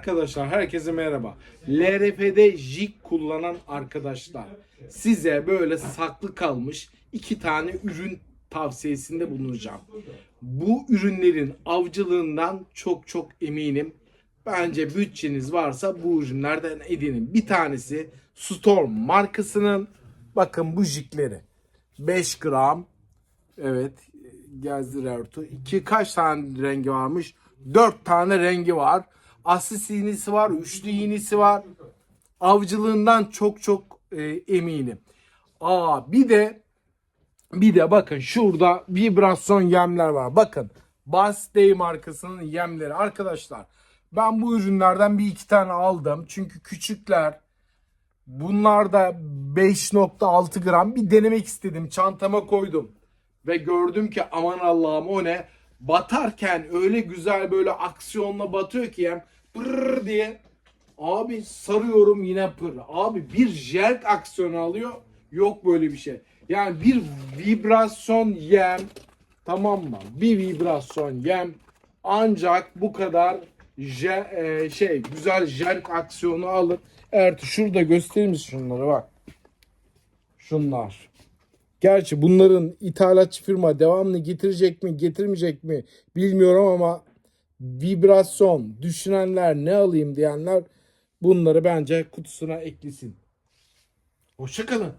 Arkadaşlar herkese merhaba. LRF'de jig kullanan arkadaşlar size böyle saklı kalmış iki tane ürün tavsiyesinde bulunacağım. Bu ürünlerin avcılığından çok çok eminim. Bence bütçeniz varsa bu ürünlerden edinin. Bir tanesi Storm markasının bakın bu jigleri 5 gram Evet. Gezdir Ertuğ. İki kaç tane rengi varmış? Dört tane rengi var. Aslis iğnesi var. Üçlü iğnesi var. Avcılığından çok çok e, eminim. Aa bir de bir de bakın şurada vibrasyon yemler var. Bakın Bass Day markasının yemleri. Arkadaşlar ben bu ürünlerden bir iki tane aldım. Çünkü küçükler Bunlar da 5.6 gram bir denemek istedim. Çantama koydum. Ve gördüm ki aman Allah'ım o ne? Batarken öyle güzel böyle aksiyonla batıyor ki yem pırr diye. Abi sarıyorum yine pır. Abi bir jerk aksiyonu alıyor. Yok böyle bir şey. Yani bir vibrasyon yem tamam mı? Bir vibrasyon yem ancak bu kadar je- e, şey güzel jerk aksiyonu alır. Ertuğ şurada göstereyim şunları bak. Şunlar. Gerçi bunların ithalatçı firma devamlı getirecek mi getirmeyecek mi bilmiyorum ama vibrasyon düşünenler ne alayım diyenler bunları bence kutusuna eklesin. Hoşçakalın.